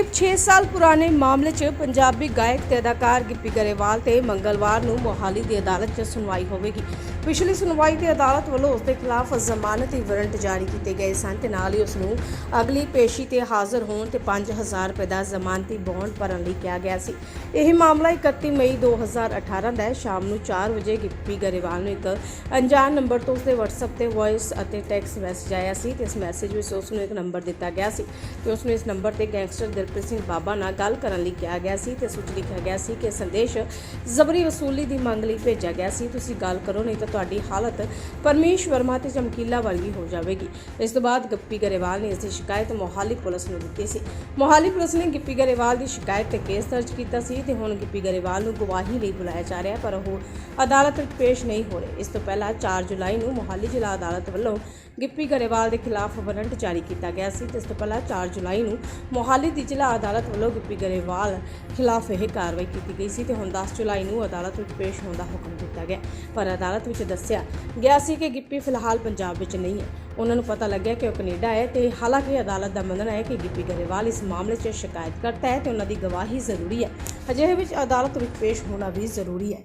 ਕਰੀਬ 6 ਸਾਲ ਪੁਰਾਣੇ ਮਾਮਲੇ 'ਚ ਪੰਜਾਬੀ ਗਾਇਕ ਤੇ ਅਦਾਕਾਰ ਗਿੱਪੀ ਗਰੇਵਾਲ ਤੇ ਮੰਗਲਵਾਰ ਨੂੰ ਮੋਹਾਲੀ ਦੀ ਅਦਾਲਤ 'ਚ ਸੁਣਵਾਈ ਹੋਵੇਗੀ। ਪਿਛਲੀ ਸੁਣਵਾਈ ਤੇ ਅਦਾਲਤ ਵੱਲੋਂ ਉਸ ਦੇ ਖਿਲਾਫ ਜ਼ਮਾਨਤੀ ਵਾਰੰਟ ਜਾਰੀ ਕੀਤੇ ਗਏ ਸਨ ਤੇ ਨਾਲ ਹੀ ਉਸ ਨੂੰ ਅਗਲੀ ਪੇਸ਼ੀ ਤੇ ਹਾਜ਼ਰ ਹੋਣ ਤੇ 5000 ਰੁਪਏ ਦਾ ਜ਼ਮਾਨਤੀ ਬੌਂਡ ਭਰਨ ਲਈ ਕਿਹਾ ਗਿਆ ਸੀ। ਇਹ ਮਾਮਲਾ 31 ਮਈ 2018 ਦਾ ਹੈ। ਸ਼ਾਮ ਨੂੰ 4 ਵਜੇ ਗਿੱਪੀ ਗਰੇਵਾਲ ਨੂੰ ਇੱਕ ਅਣਜਾਣ ਨੰਬਰ ਤੋਂ ਉਸਦੇ WhatsApp ਤੇ ਵੌਇਸ ਅਤੇ ਟੈਕਸਟ ਮੈਸੇਜ ਆਇਆ ਸੀ ਤੇ ਇਸ ਮੈਸੇਜ ਵਿੱਚ ਉਸ ਨੂੰ ਇੱਕ ਨੰਬਰ ਦਿੱਤਾ ਗਿਆ ਸੀ ਤੇ ਉਸ ਨੂੰ ਇਸ ਨੰਬਰ ਤੇ ਗੈਂਗਸਟਰ ਦਿਲਪ੍ਰੀਤ ਸਿੰਘ ਬਾਬਾ ਨਾਲ ਗੱਲ ਕਰਨ ਲਈ ਕਿਹਾ ਗਿਆ ਸੀ ਤੇ ਇਸ ਵਿੱਚ ਲਿਖਿਆ ਗਿਆ ਸੀ ਕਿ ਸੰਦੇਸ਼ ਜ਼ਬਰੀ ਵਸੂਲੀ ਦੀ ਮੰਗ ਲਈ ਭੇਜਿਆ ਗਿਆ ਸੀ। ਤੁਸੀਂ ਗੱਲ ਕਰੋ, ਨਹੀਂ ਤਾਂ ਤੁਹਾਡੀ ਹਾਲਤ ਪਰਮੇਸ਼ ਵਰਮਾ ਤੇ ਚਮਕੀਲਾ ਵਰਗੀ ਹੋ ਜਾਵੇਗੀ। ਇਸ ਤੋਂ ਬਾਅਦ ਗਿੱਪੀ ਗਰੇਵਾਲ ਨੇ ਇਸ ਦੀ ਸ਼ਿਕਾਇਤ ਮੋਹਾਲੀ ਪੁਲਿਸ ਨੂੰ ਦਿੱਤੀ ਸੀ। ਮੋਹਾਲੀ ਪੁਲਿਸ ਨੇ ਗਿੱਪੀ ਗਰੇਵਾਲ ਦੀ ਸ਼ਿਕਾਇਤ ਤੇ ਕੇਸ ਦਰਜ ਕੀਤਾ ਸੀ ਤੇ ਹੁਣ ਗਿੱਪੀ ਗਰੇਵਾਲ ਨੂੰ ਗਵਾਹੀ ਲਈ ਬੁਲਾਇਆ ਜਾ ਰਿਹਾ ਪਰ ਉਹ ਅਦਾਲਤ ਵਿੱਚ ਪੇਸ਼ ਨਹੀਂ ਹੋ ਰਹੇ। ਇਸ ਤੋਂ ਪਹਿਲਾਂ 4 ਜੁਲਾਈ ਨੂੰ ਮੋਹਾਲੀ ਜ਼ਿਲ੍ਹਾ ਅਦਾਲਤ ਵੱਲੋਂ ਗਿੱਪੀ ਗਰੇਵਾਲ ਦੇ ਖਿਲਾਫ ਵਾਰੰਟ ਜਾਰੀ ਕੀਤਾ ਗਿਆ ਸੀ ਤੇ ਇਸ ਤੋਂ ਪਹਿਲਾਂ 4 ਜੁਲਾਈ ਨੂੰ ਮੋਹਾਲੀ ਦੀ ਜ਼ਿਲ੍ਹਾ ਅਦਾਲਤ ਵੱਲੋਂ ਗਿੱਪੀ ਗਰੇਵਾਲ ਖਿਲਾਫ ਇਹ ਕਾਰਵਾਈ ਕੀਤੀ ਗਈ ਸੀ ਤੇ ਹੁਣ 10 ਜੁਲਾਈ ਨੂੰ ਅਦਾਲਤ ਵਿੱਚ ਪੇਸ਼ ਹੋਣ ਦਾ ਹੁਕਮ ਦਿੱਤਾ ਗਿਆ। ਪਰ ਅਦਾਲਤ ਵਿੱਚ ਦੱਸਿਆ ਗਿਆ ਸੀ ਕਿ ਗਿੱਪੀ ਫਿਲਹਾਲ ਪੰਜਾਬ ਵਿੱਚ ਨਹੀਂ ਹੈ। ਉਹਨਾਂ ਨੂੰ ਪਤਾ ਲੱਗਿਆ ਕਿ ਉਹ ਕੈਨੇਡਾ ਹੈ ਤੇ ਹਾਲਾਂਕਿ ਅਦਾਲਤ ਦਾ ਮੰਨਣਾ ਹੈ ਕਿ ਗਿੱਪੀ ਗਰੇਵਾਲ ਇਸ ਮਾਮਲੇ 'ਚ ਸ਼ਿਕਾਇਤ ਕਰਤਾ ਹੈ ਤੇ ਉਹਨਾਂ ਦੀ ਗਵਾਹੀ ਜ਼ਰੂਰੀ ਹੈ। ਅਜਿਹੇ ਵਿੱਚ ਅਦਾਲਤ ਵਿੱਚ ਪੇਸ਼ ਹੋਣਾ ਵੀ ਜ਼ਰੂਰੀ ਹੈ।